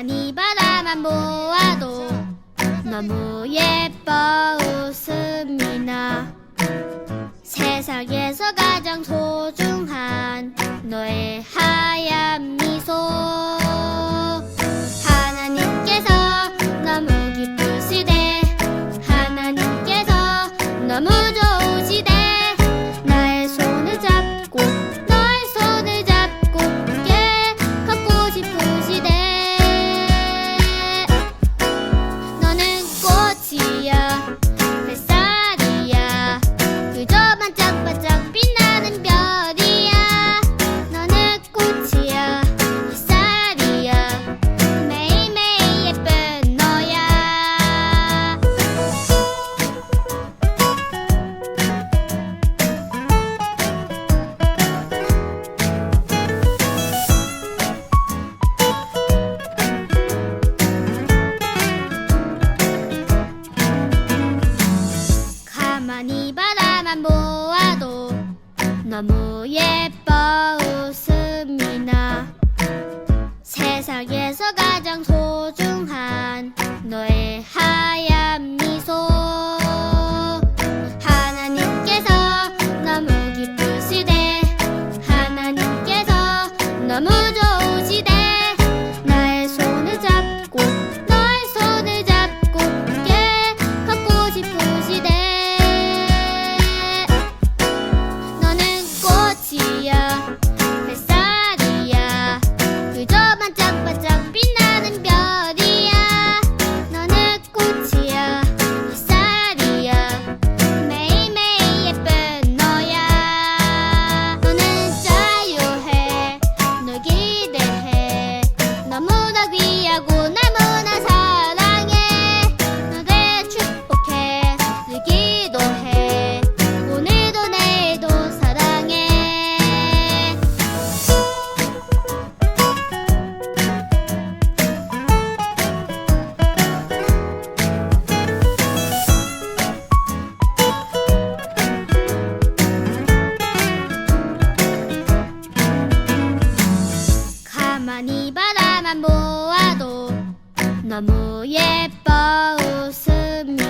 가만히 바라만 보아도 너무 예뻐 웃음이 나 세상에서 가장 소중한 너의 하얀 미소. 하나님께서 너무 기쁘시대. 하나님께서 너무 좋 보아도 너무 예뻐 웃음이 나 세상에서 가장 소중한 너의 하얀 미소. 하나님께서 너무 기쁘시대. 하나님께서 너무 좋 가만 히 바라만 보아도 너무 예뻐 웃음이